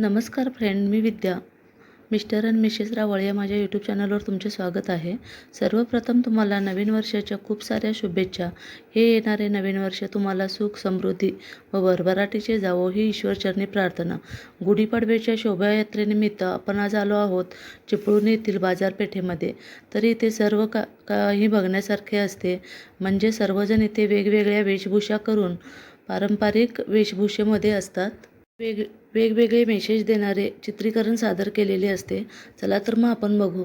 नमस्कार friend me Vidya. Mister and missus Rawal या माझ्या यूट्यूब चॅनलवर तुमचे स्वागत आहे. सर्वप्रथम तुम्हाला नवीन वर्षाच्या खूप साऱ्या शुभेच्छा. हे येणारे नवीन वर्ष तुम्हाला सुख समृद्धी व भरभराटीचे जावो ही ईश्वरचरणी प्रार्थना. गुढीपाडव्याच्या शोभायात्रेनिमित्त आपण आज आलो आहोत चिपळूण येथील बाजारपेठेमध्ये. तर इथे सर्व का काही बघण्यासारखे असते. म्हणजे सर्वजण इथे वेगवेगळ्या वेशभूषा करून पारंपरिक वेशभूषेमध्ये असतात. वेग वेगवेगळे मेसेज देणारे चित्रीकरण सादर केलेले असते. चला तर मग आपण बघू.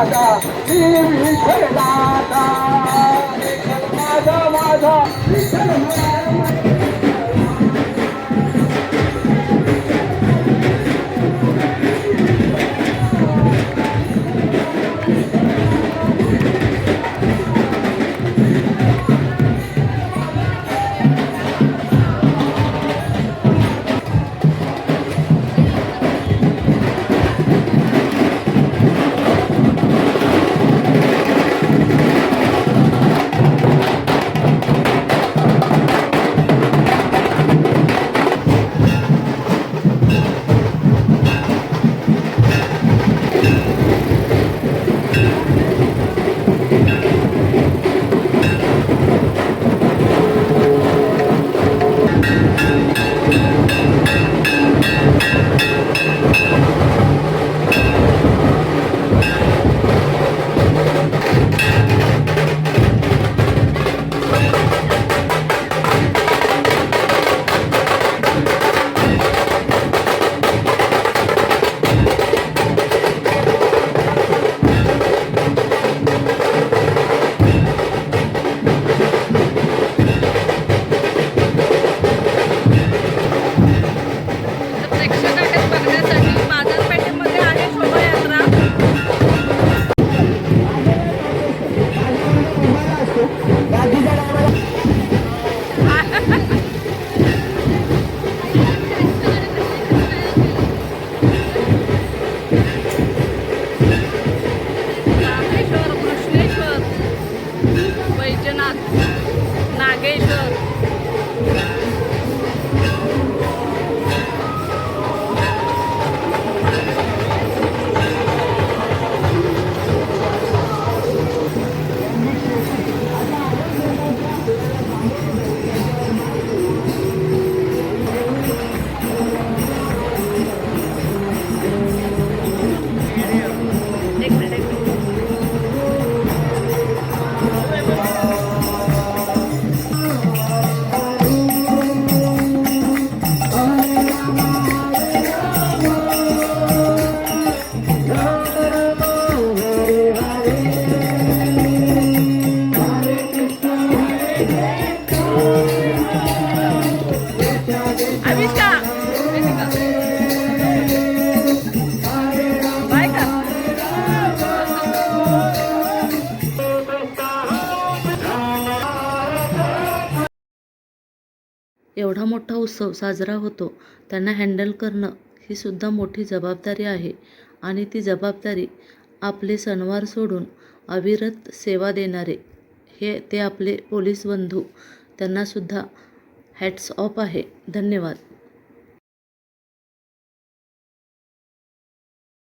माझा मी विठ्ठलाचा विठ्ठल माझा माझा मोठा उत्सव साजरा होतो. त्यांना हँडल करणं ही सुद्धा मोठी जबाबदारी आहे. आणि ती जबाबदारी आपले सणवार सोडून अविरत सेवा देणारे हे ते आपले पोलीस बंधू त्यांनासुद्धा हॅट्स ऑफ आहे. धन्यवाद.